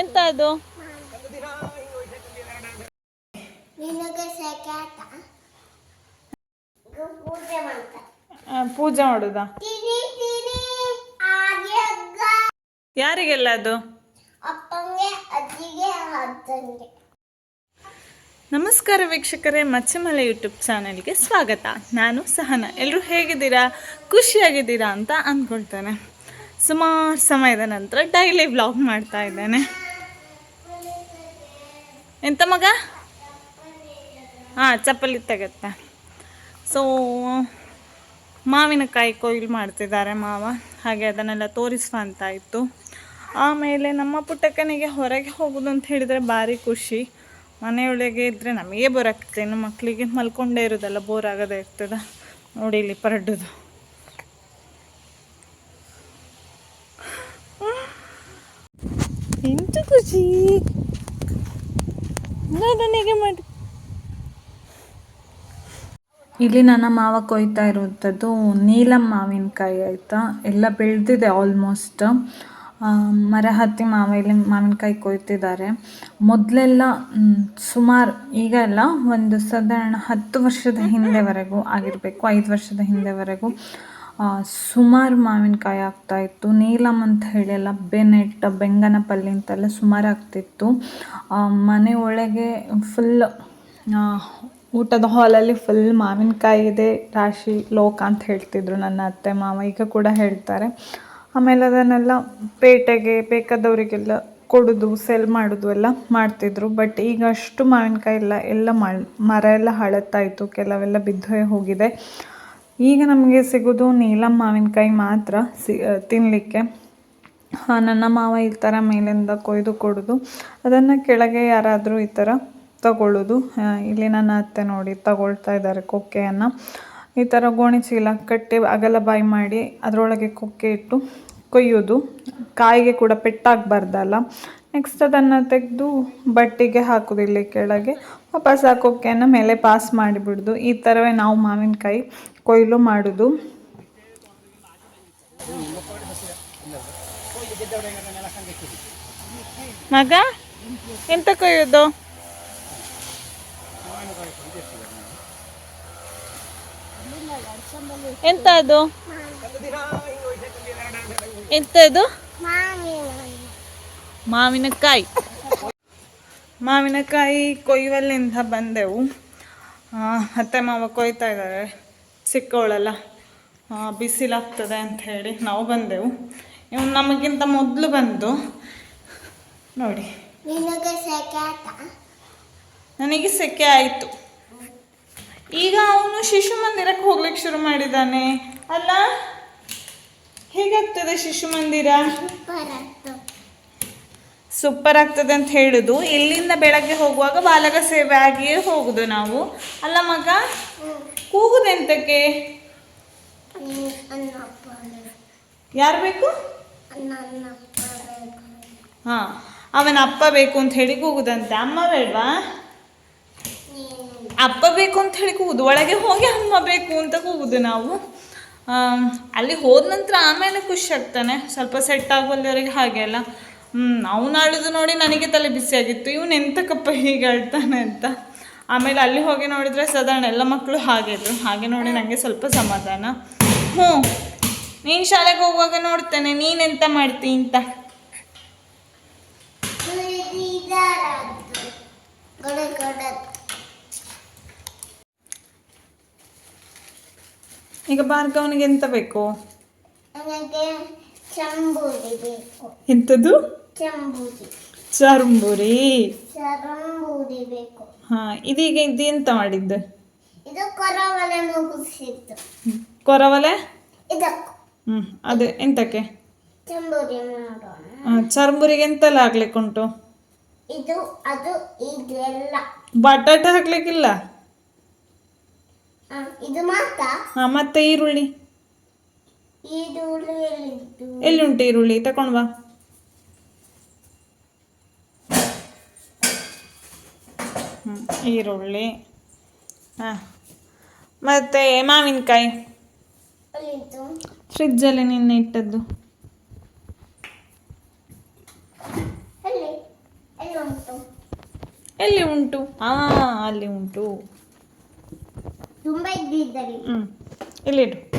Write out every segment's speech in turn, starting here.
ಎಂತ ಅದು ಪೂಜೆ ಮಾಡುದ? ಯಾರಿಗೆಲ್ಲ ಅದು? ನಮಸ್ಕಾರ ವೀಕ್ಷಕರೇ ಮಚ್ಚಮಲೆ ಯೂಟ್ಯೂಬ್ ಚಾನೆಲ್ಗೆ ಸ್ವಾಗತ. ನಾನು ಸಹನ. ಎಲ್ಲರೂ ಹೇಗಿದ್ದೀರಾ? ಖುಷಿಯಾಗಿದ್ದೀರಾ ಅಂತ ಅಂದ್ಕೊಳ್ತೇನೆ. ಸುಮಾರು ಸಮಯದ ನಂತರ ಡೈಲಿ ವ್ಲಾಗ್ ಮಾಡ್ತಾ ಇದ್ದೇನೆ. ಎಂತ ಮಗ? ಹಾಂ, ಚಪ್ಪಲಿ ತೆಗತ್ತೆ ಸೊ ಮಾವಿನಕಾಯಿ ಕೊಯ್ಲು ಮಾಡ್ತಿದ್ದಾರೆ ಮಾವ. ಹಾಗೆ ಅದನ್ನೆಲ್ಲ ತೋರಿಸುವ ಅಂತ ಇತ್ತು. ಆಮೇಲೆ ನಮ್ಮ ಪುಟ್ಟಕ್ಕನಿಗೆ ಹೊರಗೆ ಹೋಗೋದು ಅಂತ ಹೇಳಿದರೆ ಭಾರಿ ಖುಷಿ. ಮನೆಯೊಳಗೆ ಇದ್ದರೆ ನಮಗೆ ಬೋರ್ ಆಗ್ತದೆ ಮಕ್ಕಳಿಗೆ ಮಲ್ಕೊಂಡೇ ಇರೋದಲ್ಲ ಬೋರ್ ಆಗದೇ ಇರ್ತದೆ. ನೋಡಿ ಇಲ್ಲಿ ಪರಡುದು. ಎಂತ ಖುಷಿ. ನನಗೆ ಮಾಡಿ. ಇಲ್ಲಿ ನನ್ನ ಮಾವ ಕೊಯ್ತಾ ಇರುವಂಥದ್ದು ನೀಲಂ ಮಾವಿನಕಾಯಿ, ಆಯಿತಾ? ಎಲ್ಲ ಬೆಳೆದಿದೆ ಆಲ್ಮೋಸ್ಟ್ ಮರ ಹತ್ತಿ ಮಾವ ಇಲ್ಲಿ ಮಾವಿನಕಾಯಿ ಕೊಯ್ತಿದ್ದಾರೆ. ಮೊದಲೆಲ್ಲ ಸುಮಾರು, ಈಗ ಎಲ್ಲ ಒಂದು ಸಾಧಾರಣ ಹತ್ತು ವರ್ಷದ ಹಿಂದೆವರೆಗೂ ಆಗಿರಬೇಕು, ಐದು ವರ್ಷದ ಹಿಂದೆವರೆಗೂ. ಸುಮಾರು ಮಾವಿನಕಾಯಿ ಆಗ್ತಾ ಇತ್ತು. ನೀಲಂ ಅಂತ ಹೇಳಿ ಎಲ್ಲ ಬೆನೆಟ್ ಬೆಂಗನಪಲ್ಲಿ ಅಂತೆಲ್ಲ ಸುಮಾರು ಆಗ್ತಿತ್ತು. ಮನೆ ಒಳಗೆ ಫುಲ್ ಊಟದ ಹಾಲಲ್ಲಿ ಫುಲ್ ಮಾವಿನಕಾಯಿ ಇದೆ, ರಾಶಿ, ಲೋಕ ಅಂತ ಹೇಳ್ತಿದ್ರು ನನ್ನ ಅತ್ತೆ, ಮಾವ, ಈಗ ಕೂಡ ಹೇಳ್ತಾರೆ. ಆಮೇಲೆ ಅದನ್ನೆಲ್ಲ ಪೇಟೆಗೆ ಬೇಕಾದವರಿಗೆಲ್ಲ ಕೊಡೋದು ಸೆಲ್ ಮಾಡೋದು ಎಲ್ಲ ಮಾಡ್ತಿದ್ರು. ಬಟ್ ಈಗ ಅಷ್ಟು ಮಾವಿನಕಾಯಿ ಎಲ್ಲ ಎಲ್ಲ ಮರ ಎಲ್ಲ ಹಳತ್ತಾಯಿತು ಕೆಲವೆಲ್ಲ ಬಿದ್ದು ಹೋಗಿದೆ. ಈಗ ನಮಗೆ ಸಿಗೋದು ನೀಲಂ ಮಾವಿನಕಾಯಿ ಮಾತ್ರ ಸಿ ತಿನ್ನಲಿಕ್ಕೆ ನನ್ನ ಮಾವ ಈ ಥರ ಮೇಲಿಂದ ಕೊಯ್ದು ಕೊಡೋದು. ಅದನ್ನು ಕೆಳಗೆ ಯಾರಾದರೂ ಈ ಥರ ತಗೊಳ್ಳೋದು ಇಲ್ಲಿ ನನ್ನ ಅತ್ತೆ ನೋಡಿ ತಗೊಳ್ತಾ ಇದ್ದಾರೆ ಕೊಕ್ಕೆಯನ್ನು. ಈ ಥರ ಗೋಣಿ ಚೀಲ ಕಟ್ಟಿ ಅಗಲ ಬಾಯಿ ಮಾಡಿ ಅದರೊಳಗೆ ಕೊಕ್ಕೆ ಇಟ್ಟು ಕೊಯ್ಯೋದು. ಕಾಯಿಗೆ ಕೂಡ ಪೆಟ್ಟಾಗಬಾರ್ದಲ್ಲ. ನೆಕ್ಸ್ಟ್ ಅದನ್ನು ತೆಗೆದು ಬಟ್ಟಿಗೆ ಹಾಕೋದು ಕೆಳಗೆ. ವಾಪಸ್ ಹಾಕೋಕ್ಕೆನ ಮೇಲೆ ಪಾಸ್ ಮಾಡಿಬಿಡ್ದು. ಈ ಥರವೇ ನಾವು ಮಾವಿನಕಾಯಿ ಕೊಯ್ಲು ಮಾಡೋದು. ಮಗ, ಎಂತ ಕೊಯ್ಯೋದು? ಎಂತ ಅದು ಎಂತ ಅದು ಮಾವಿನಕಾಯಿ. ಮಾವಿನಕಾಯಿ ಕೊಯ್ಯುವಲ್ಲಿಂದ ಬಂದೆವು. ಅತ್ತೆ ಮಾವ ಕೊಯ್ತಾ ಇದ್ದಾರೆ ಚಿಕ್ಕವಳೆಲ್ಲ ಆ, ಬಿಸಿಲಾಗ್ತದೆ ಅಂತ ಹೇಳಿ ನಾವು ಬಂದೆವು. ಇವ್ನು ನಮಗಿಂತ ಮೊದಲು ಬಂದು ನೋಡಿ. ನನಗೆ ಸೆಕೆ ಆಯಿತು? ಈಗ ಅವನು ಶಿಶು ಮಂದಿರಕ್ಕೆ ಹೋಗ್ಲಿಕ್ಕೆ ಶುರು ಮಾಡಿದ್ದಾನೆ. ಅಲ್ಲ? ಹೇಗಾಗ್ತದೆ ಶಿಶು ಮಂದಿರ? ಸೂಪರ್ ಆಗ್ತದೆ ಅಂತ ಹೇಳುದು. ಇಲ್ಲಿಂದ ಬೆಳಗ್ಗೆ ಹೋಗುವಾಗ ಬಾಲಕ ಸೇವೆ ಆಗಿಯೇ ಹೋಗುದು ನಾವು. ಅಲ್ಲ ಮಗ ಕೂಗುದೆಂತಕ್ಕೆ ಯಾರು ಬೇಕು. ಹಾ ಅವನ ಅಪ್ಪ ಬೇಕು ಅಂತ ಹೇಳಿ ಕೂಗುದಂತೆ. ಅಮ್ಮ ಬೇಡ್ವಾ? ಅಪ್ಪ ಬೇಕು ಅಂತ ಹೇಳಿ ಕೂಗುದು. ಒಳಗೆ ಹೋಗಿ ಅಮ್ಮ ಬೇಕು ಅಂತ ಕೂಗುದು ನಾವು. ಅಲ್ಲಿ ಹೋದ ನಂತರ ಆಮೇಲೆ ಖುಷಿ ಆಗ್ತಾನೆ. ಸ್ವಲ್ಪ ಸೆಟ್ ಆಗೋಲ್ಲಿವರೆಗೆ ಹಾಗೆ ಅಲ್ಲ. ಹ್ಞೂ ಅವನು ಆಳೋದು ನೋಡಿ ನನಗೆ ತಲೆ ಬಿಸಿ ಆಗಿತ್ತು. ಇವನು ಎಂತಕ್ಕಪ್ಪ ಹೀಗೆ ಅಳ್ತಾನೆ ಅಂತ. ಆಮೇಲೆ ಅಲ್ಲಿ ಹೋಗಿ ನೋಡಿದರೆ ಸಾಧಾರಣ ಎಲ್ಲ ಮಕ್ಕಳು ಹಾಗೆ ಇದ್ರು. ಹಾಗೆ ನೋಡಿ ನನಗೆ ಸ್ವಲ್ಪ ಸಮಾಧಾನ. ಹ್ಞೂ ನೀನು ಶಾಲೆಗೆ ಹೋಗುವಾಗ ನೋಡ್ತೇನೆ. ನೀನೆಂತ ಮಾಡ್ತಿ ಅಂತ. ಈಗ ಭಾರ್ಗವನಿಗೆ ಎಂತ ಬೇಕು? ಎಂಥದ್ದು ಚಂಬೂರಿ ಚರಂಬುರಿ. ಚರಂಬೂರಿ ಬೇಕು. ಹಾಂ ಇದೀಗ ಇದೆಂತ ಮಾಡಿದ್ದು? ಇದು ಕೊರವಲೆ ಮುಗಿಸಿದ್ದು. ಕೊರವಲೆ? ಇದಕ್ಕೂ. ಹ್ಞೂ ಅದು ಎಂತಕ್ಕೆ? ಚಂಬೂರಿ ಮಾಡೋಣ. ಚರ್ಮುರಿಗೆ ಎಂತೆಲ್ಲ ಹಾಕ್ಲಿಕ್ಕೆ ಉಂಟು? ಇದು ಅದು ಇದೆಲ್ಲ. ಬಟಾಟೆ ಹಾಕ್ಲಿಕ್ಕಿಲ್ಲ? ಆ, ಇದು ಮಾತ್ರ ಹಾ ಮತ್ತೆ ಈರುಳ್ಳಿ? ಈರುಳ್ಳಿ ಉಳಿಯಲಿದ್ದು ಎಲ್ಲಿ ಉಂಟು ಈರುಳ್ಳಿ? ತಕೊಂಡ್ ಬಾ ಈರುಳ್ಳಿ. ಹಾಂ. ಮತ್ತೆ ಮಾವಿನಕಾಯಿ. ಫ್ರಿಜ್ಜಲ್ಲಿ ನಿನ್ನೆ ಇಟ್ಟದ್ದು. ಎಲ್ಲಿ? ಉಂಟು? ಹಾ ಅಲ್ಲಿ ಉಂಟು. ಹ್ಞೂ ಇಲ್ಲಿಡು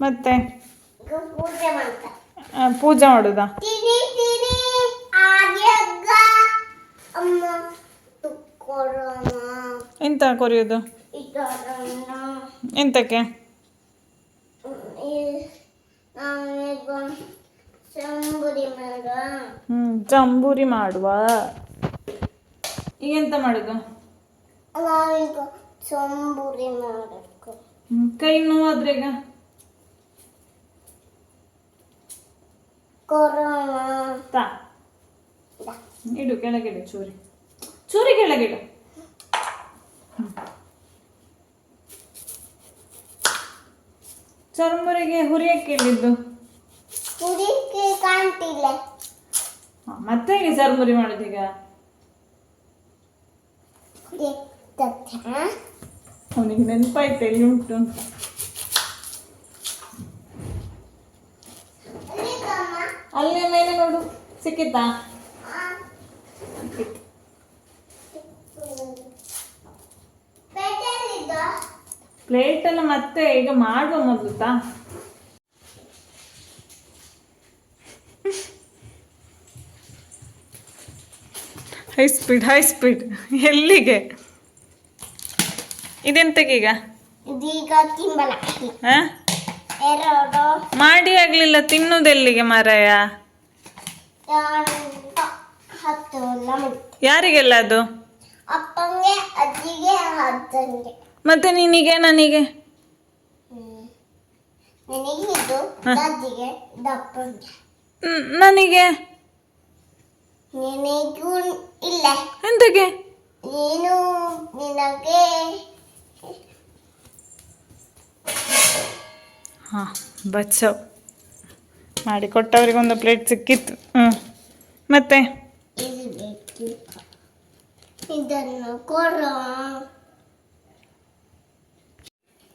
ಮತ್ತೆ? ಪೂಜೆ ಮಾಡೋದಾ? ಎಂತ ಕೊರಿಯೋದು? ಎಂತಕ್ಕೆ? ಹ್ಞೂ ಜಂಬೂರಿ ಮಾಡುವ? ಈಗ ಎಂತ ಮಾಡೋದು? ಮಾಡಬೇಕು ಕೈ ನೋವಾದ್ರೆ ಈಗ? ಕೊರೋನಾ. ಇಡು ಕೆಳಗಿಡು ಚೂರಿ. ಚೂರಿ ಕೆಳಗಿಡು. ಚರ್ಮುರಿಗೆ ಹುರಿಯಕ್ಕೆ ಇಲ್ಲಿದ್ದು ಹುಡುಕಿ ಕಾಣ್ತಿಲ್ಲ. ಮತ್ತೆ ಹೇಗೆ ಚರ್ಮುರಿ ಮಾಡೋದೀಗ ಅವನಿಗೆ ನೆನಪಾಯ್ತು ಎಲ್ಲಿ ಉಂಟು. ಅಲ್ಲಿ ಮೇಲೆ ನೋಡು ಸಿಕ್ಕಿತ್ತಾ ಸಿಕ್ಕಿತ್ತು ಮತ್ತೆ ಈಗ ಮಾಡುವ ಮೊದಲು ತಾ? ಹೈ ಸ್ಪೀಡ್ ಹೈ ಸ್ಪೀಡ್ ಎಲ್ಲಿಗೆ? ಎರಡು. ಮಾಡಿ ಆಗ್ಲಿಲ್ಲ ತಿನ್ನುದೆಲ್ಲಿಗೆ ಮಾರಾಯ? ಯಾರಿಗೆಲ್ಲ ಅದು? ಮತ್ತೆ ನಿನಗೆ ನನಗೆ. ನನಗೆ? ನನಗೆ ಇಲ್ಲ. ಎಂತಕ್ಕೆ? ನೀನು ನಿನಗೆ? ಹಾಂ ಬಚ್ಚವ್ ಮಾಡಿ ಕೊಟ್ಟವ್ರಿಗೆ ಒಂದು ಪ್ಲೇಟ್ ಸಿಕ್ಕಿತ್ತು. ಹ್ಞೂ ಮತ್ತೆ? ಇದನ್ನು ಕೊಡು.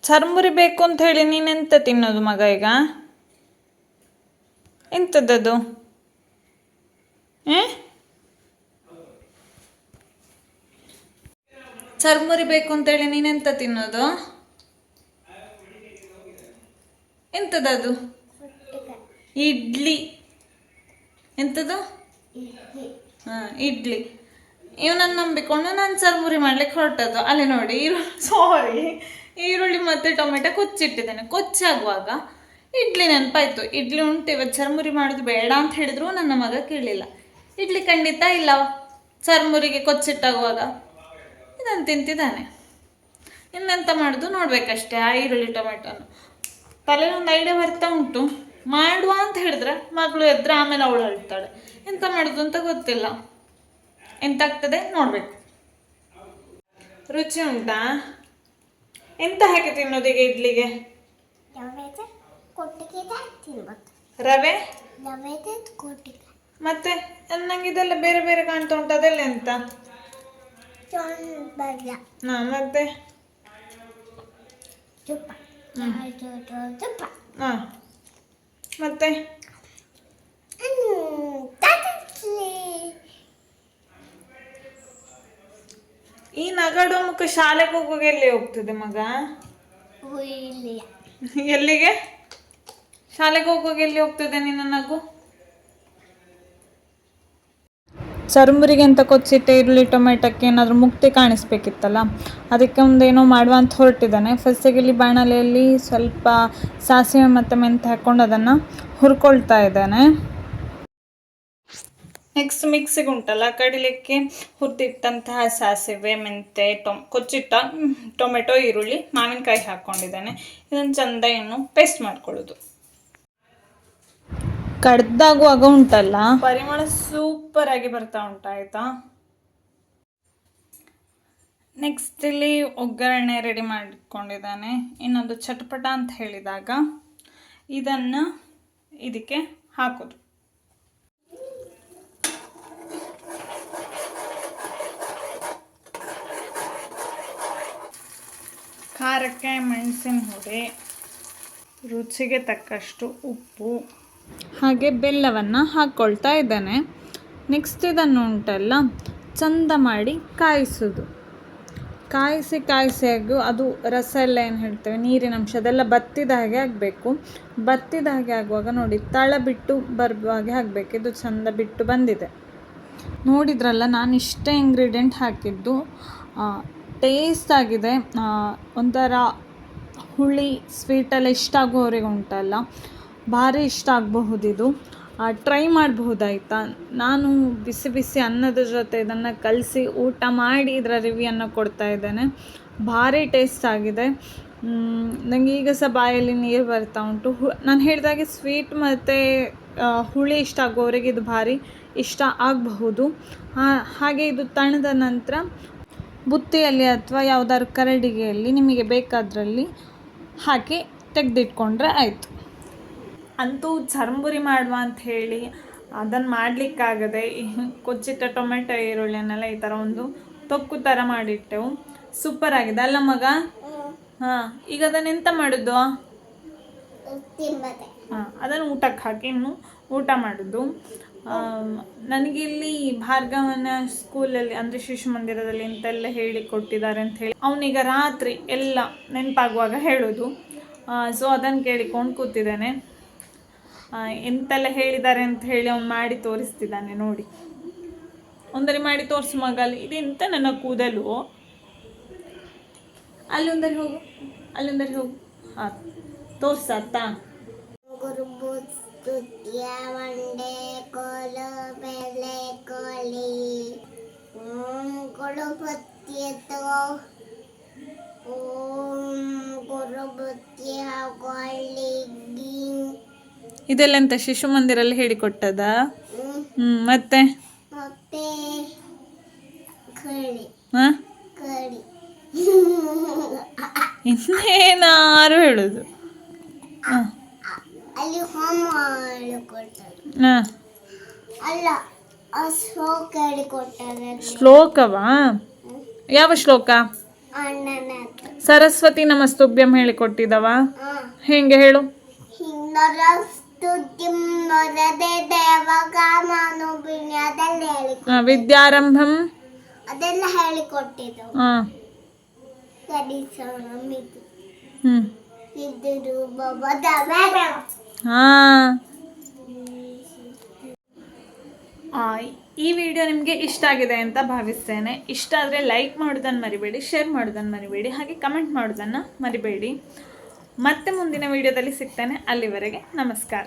ಚರ್ಮುರಿ ಬೇಕು ಅಂತ ಹೇಳಿ ನೀನೆಂತ ತಿನ್ನೋದು ಮಗ ಈಗ? ಎಂಥದ್ದದು ಏ? ಚರ್ಮುರಿ ಬೇಕು ಅಂತೇಳಿ ನೀನೆಂತ ತಿನ್ನೋದು? ಎಂಥದ್ದು ಇಡ್ಲಿ. ಎಂಥದ್ದು ಹಾಂ, ಇಡ್ಲಿ. ಇವನನ್ನು ನಂಬಿಕೊಂಡು ನಾನು ಚರ್ಮುರಿ ಮಾಡ್ಲಿಕ್ಕೆ ಹೊರಟದ್ದು. ಅಲ್ಲಿ ನೋಡಿ, ಇರೋ ಸಾರಿ ಈರುಳ್ಳಿ ಮತ್ತು ಟೊಮೆಟೊ ಕೊಚ್ಚಿಟ್ಟಿದ್ದೇನೆ. ಕೊಚ್ಚಾಗುವಾಗ ಇಡ್ಲಿ ನೆನಪಾಯ್ತು. ಇಡ್ಲಿ ಉಂಟು, ಇವತ್ತು ಚರ್ಮುರಿ ಮಾಡೋದು ಬೇಡ ಅಂತ ಹೇಳಿದ್ರು, ನನ್ನ ಮಗ ಕೇಳಲಿಲ್ಲ ಇಡ್ಲಿ ಖಂಡಿತ ಇಲ್ಲ. ಚರ್ಮುರಿಗೆ ಕೊಚ್ಚಿಟ್ಟಾಗುವಾಗ ಇದನ್ನು ತಿಂತಿದ್ದಾನೆ. ಇನ್ನೆಂತ ಮಾಡೋದು ನೋಡಬೇಕಷ್ಟೇ ಆ ಈರುಳ್ಳಿ ಟೊಮೆಟೊನು. ತಲೆ ಒಂದು ಐಡಿಯಾ ಬರ್ತಾ ಉಂಟು. ಮಾಡುವ ಅಂತ ಹೇಳಿದ್ರೆ ಮಗಳು ಎದ್ರೆ ಆಮೇಲೆ ಅವಳು ಅಳ್ತಾಳೆ ಎಂತ ಮಾಡೋದು ಅಂತ ಗೊತ್ತಿಲ್ಲ. ಎಂತಾಗ್ತದೆ ನೋಡ್ಬೇಕು. ರುಚಿ ಉಂಟಾ? ಎಂತ ಹಾಕಿ ತಿನ್ನೋದೀಗ ಇಡ್ಲಿಗೆ? ರವೆ ಮತ್ತೆ ನಂಗೆ ಇದೆಲ್ಲ ಬೇರೆ ಬೇರೆ ಕಾಣ್ತಾ ಉಂಟು ಅದೆಲ್ಲ ಎಂತ? ಹಾ ಮತ್ತೆ? ಹಾ. ಮತ್ತೆ? ಈ ನಗಡು ಮುಖ ಶಾಲೆಗೆ ಹೋಗುವಾಗ ಎಲ್ಲಿ ಹೋಗ್ತದೆ ಮಗ? ಎಲ್ಲಿಗೆ? ಶಾಲೆಗೆ ಹೋಗುವಾಗ ಎಲ್ಲಿ ಹೋಗ್ತದೆ ನಿನ್ನ ನಗು? ಚರ್ಮುರಿಗೆ ಅಂತ ಕೊಚ್ಚಿಟ್ಟೆ ಈರುಳ್ಳಿ ಟೊಮೆಟೊಕ್ಕೆ ಏನಾದರೂ ಮುಕ್ತಿ ಕಾಣಿಸ್ಬೇಕಿತ್ತಲ್ಲ? ಅದಕ್ಕೆ ಒಂದೇನೋ ಮಾಡುವ ಅಂತ ಹೊರಟಿದ್ದಾನೆ. ಫಸ್ಟಿಗೆ ಇಲ್ಲಿ ಬಾಣಲೆಯಲ್ಲಿ ಸ್ವಲ್ಪ ಸಾಸಿವೆ ಮತ್ತು ಮೆಂತೆ ಹಾಕ್ಕೊಂಡು ಅದನ್ನು ಹುರ್ಕೊಳ್ತಾ ಇದ್ದಾನೆ. ನೆಕ್ಸ್ಟ್ ಮಿಕ್ಸಿಗೆ ಉಂಟಲ್ಲ ಕಡಿಲಿಕ್ಕೆ ಹುರಿದಿಟ್ಟಂತಹ ಸಾಸಿವೆ ಮೆಂತೆ ಟೊಮ್ ಕೊಚ್ಚಿಟ್ಟ ಟೊಮೆಟೊ ಈರುಳ್ಳಿ ಮಾವಿನಕಾಯಿ ಹಾಕ್ಕೊಂಡಿದ್ದಾನೆ. ಇದನ್ನು ಚಂದ ಏನು ಪೇಸ್ಟ್ ಮಾಡ್ಕೊಳ್ಳೋದು. ಕಡ್ದಾಗುವಾಗ ಉಂಟಲ್ಲ? ಪರಿಮಳ ಸೂಪರ್ ಆಗಿ ಬರ್ತಾ ಉಂಟಾಯ್ತಾ? ನೆಕ್ಸ್ಟ್ ಇಲ್ಲಿ ಒಗ್ಗರಣೆ ರೆಡಿ ಮಾಡಿಕೊಂಡಿದ್ದಾನೆ. ಇನ್ನೊಂದು ಚಟ್ಪಟ ಅಂತ ಹೇಳಿದಾಗ ಇದನ್ನು ಇದಕ್ಕೆ ಹಾಕೋದು. ಖಾರಕ್ಕೆ ಮೆಣಸಿನ ಹುಡಿ ರುಚಿಗೆ ತಕ್ಕಷ್ಟು ಉಪ್ಪು, ಹಾಗೆ ಬೆಲ್ಲವನ್ನು ಹಾಕ್ಕೊಳ್ತಾ ಇದ್ದಾನೆ. ನೆಕ್ಸ್ಟ್ ಇದನ್ನು ಉಂಟಲ್ಲ, ಚಂದ ಮಾಡಿ ಕಾಯಿಸೋದು. ಕಾಯಿಸಿ ಕಾಯಿಸಿ ಆಗು ಅದು ರಸ ಎಲ್ಲ ಏನು ಹೇಳ್ತೇವೆ, ನೀರಿನ ಅಂಶ ಅದೆಲ್ಲ ಬತ್ತಿದ ಹಾಗೆ ಆಗಬೇಕು. ಬತ್ತಿದ ಹಾಗೆ ಆಗುವಾಗ ನೋಡಿ, ತಳ ಬಿಟ್ಟು ಬರುವ ಹಾಗೆ ಆಗಬೇಕು. ಇದು ಚಂದ ಬಿಟ್ಟು ಬಂದಿದೆ. ನೋಡಿದ್ರಲ್ಲ ನಾನು ಇಷ್ಟೇ ಇಂಗ್ರೀಡಿಯೆಂಟ್ ಹಾಕಿದ್ದು ಟೇಸ್ಟ್ ಆಗಿದೆ. ಒಂಥರ ಹುಳಿ ಸ್ವೀಟಲ್ಲಿ ಇಷ್ಟ ಆಗೋರಿಗೆ ಉಂಟಲ್ಲ ಭಾರಿ ಇಷ್ಟ ಆಗಬಹುದಿದು. ಟ್ರೈ ಮಾಡಬಹುದಾಯ್ತಾ? ನಾನು ಬಿಸಿ ಬಿಸಿ ಅನ್ನದ ಜೊತೆ ಇದನ್ನು ಕಲಸಿ ಊಟ ಮಾಡಿ ಇದರ ರಿವ್ಯೂಯನ್ನು ಕೊಡ್ತಾ ಇದ್ದೇನೆ. ಭಾರಿ ಟೇಸ್ಟ್ ಆಗಿದೆ. ನನಗೆ ಈಗ ಸಹ ಬಾಯಲ್ಲಿ ನೀರು ಬರ್ತಾ ಉಂಟು. ಹು, ನಾನು ಹೇಳಿದಾಗೆ ಸ್ವೀಟ್ ಮತ್ತು ಹುಳಿ ಇಷ್ಟ ಆಗೋರಿಗೆ ಇದು ಭಾರಿ ಇಷ್ಟ ಆಗಬಹುದು. ಹಾಗೆ ಇದು ತಣದ ನಂತರ ಬುತ್ತಿಯಲ್ಲಿ ಅಥವಾ ಯಾವುದಾದ್ರು ಕರಡಿಗೆಯಲ್ಲಿ ನಿಮಗೆ ಬೇಕಾದ್ರಲ್ಲಿ ಹಾಕಿ ತೆಗೆದಿಟ್ಕೊಂಡ್ರೆ ಆಯಿತು. ಅಂತೂ ಚರ್ಮುರಿ ಮಾಡುವ ಅಂತ ಹೇಳಿ ಅದನ್ನು ಮಾಡಲಿಕ್ಕಾಗದೆ ಕೊಚ್ಚಿಟ್ಟ ಟೊಮೆಟೊ ಈರುಳ್ಳಿಯನ್ನೆಲ್ಲ ಈ ಥರ ಒಂದು ತೊಕ್ಕು ಥರ ಮಾಡಿಟ್ಟೆವು. ಸೂಪರ್ ಆಗಿದೆ. ಅಲ್ಲ ಮಗ? ಹಾಂ ಈಗ ಅದನ್ನು ಎಂತ ಮಾಡೋದು? ಹಾಂ ಅದನ್ನು ಊಟಕ್ಕೆ ಹಾಕಿ ಇನ್ನು ಊಟ ಮಾಡೋದು. ನನಗಿಲ್ಲಿ ಭಾರ್ಗವನ ಸ್ಕೂಲಲ್ಲಿ ಅಂದರೆ ಶಿಶು ಮಂದಿರದಲ್ಲಿ ಎಂತೆಲ್ಲ ಹೇಳಿ ಕೊಟ್ಟಿದ್ದಾರೆ ಅಂತ ಹೇಳಿ ಅವನೀಗ ರಾತ್ರಿ ಎಲ್ಲ ನೆನಪಾಗುವಾಗ ಹೇಳೋದು. ಸೊ ಅದನ್ನು ಕೇಳಿಕೊಂಡು ಕೂತಿದ್ದಾನೆ. ಎಂತೆಲ್ಲ ಹೇಳಿದ್ದಾರೆ ಅಂತ ಹೇಳಿ ಅವನು ಮಾಡಿ ತೋರಿಸ್ತಿದ್ದಾನೆ ನೋಡಿ. ಒಂದರಿ ಮಾಡಿ ತೋರಿಸು ಮಗಲ್ಲಿ ಇದೆಂತ ನನ್ನ ಕೂದಲು? ಅಲ್ಲೊಂದರಿ ಹೋಗು ಅಲ್ಲೊಂದರಿ ಹೋಗು. ಹಾಂ ತೋರ್ಸತ್ತ ಗುರುಬುತ್ತಿಯ ಮಂಡೆ ಕೋಲು ಬೆಲೆ ಕೋಲಿ. ಓಂ ಗುರುಬುತ್ತಿಯತು ಓಂ ಗುರುಬುತ್ತಿಯ ಕೊಳ್ಳಿಗಿ ಇದೆಲ್ಲ ಎಂತ ಶಿಶು ಮಂದಿರಲ್ಲಿ ಹೇಳಿಕೊಟ್ಟದ? ಹ್ಮ್ ಮತ್ತೆ? ಮತ್ತೆ ಕಳಿ ಹಾಂ? ಕಳಿ ಇನ್ನೇನಾರು ಹೇಳೋದು. ಹಾಂ. ಅಲ್ಲಿ ಹೋಮ ಹೇಳಿಕೊಡ್ತಾರೆ ಹಾಂ. ಅಲ್ಲ ಆ ಶ್ಲೋಕ ಹೇಳಿಕೊಡ್ತಾರೆ ಶ್ಲೋಕವಾ? ಯಾವ ಶ್ಲೋಕ? ಅಣ್ಣನ ಹತ್ರ. ಸರಸ್ವತಿ ನಮಸ್ತುಭ್ಯಂ ಹೇಳಿಕೊಟ್ಟಿದವ ಹಾಂ. ಹೆಂಗೆ ಹೇಳು? ಹಿಂದರ ಸ್ತುತಿಂ ನೊರದೆ ದೇವಗಾಮನು ಬಿಣ್ಯದಲ್ಲಿ ಹೇಳಿ ಆ, ವಿದ್ಯಾರಂಭಂ. ಅದೆಲ್ಲ ಹೇಳಿಕೊಟ್ಟಿದ್ದು ಹಾಂ. ಸರಿಸೋಣ ಇದು ಹ್ಞೂ ಇದ್ದರು ಬಬದ ಬೇಡ ಹಾಂ. ಈ ವಿಡಿಯೋ ನಿಮಗೆ ಇಷ್ಟ ಆಗಿದೆ ಅಂತ ಭಾವಿಸ್ತೇನೆ. ಇಷ್ಟ ಆದರೆ ಲೈಕ್ ಮಾಡೋದನ್ನು ಮರಿಬೇಡಿ ಶೇರ್ ಮಾಡೋದನ್ನು ಮರಿಬೇಡಿ, ಹಾಗೆ ಕಮೆಂಟ್ ಮಾಡೋದನ್ನು ಮರಿಬೇಡಿ. ಮತ್ತೆ ಮುಂದಿನ ವಿಡಿಯೋದಲ್ಲಿ ಸಿಗ್ತೇನೆ. ಅಲ್ಲಿವರೆಗೆ ನಮಸ್ಕಾರ.